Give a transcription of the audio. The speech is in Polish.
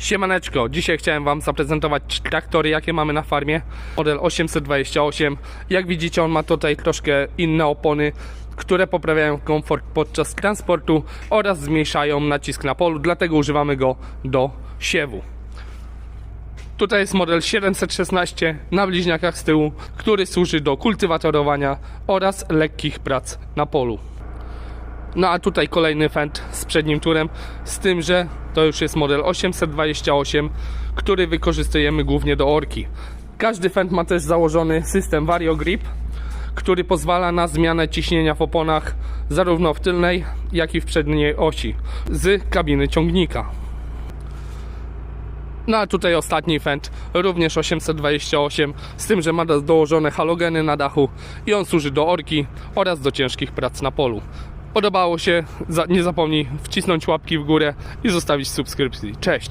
Siemaneczko, dzisiaj chciałem Wam zaprezentować traktory, jakie mamy na farmie. Model 828. Jak widzicie, on ma tutaj troszkę inne opony, które poprawiają komfort podczas transportu oraz zmniejszają nacisk na polu, dlatego używamy go do siewu. Tutaj jest model 716 na bliźniakach z tyłu, który służy do kultywatorowania oraz lekkich prac na polu. No a tutaj kolejny fend z przednim turem, z tym, że to już jest model 828, który wykorzystujemy głównie do orki. Każdy fend ma też założony system VarioGrip, który pozwala na zmianę ciśnienia w oponach zarówno w tylnej, jak i w przedniej osi z kabiny ciągnika. No a tutaj ostatni fend, również 828, z tym, że ma do- dołożone halogeny na dachu i on służy do orki oraz do ciężkich prac na polu. Podobało się? Nie zapomnij wcisnąć łapki w górę i zostawić subskrypcji. Cześć!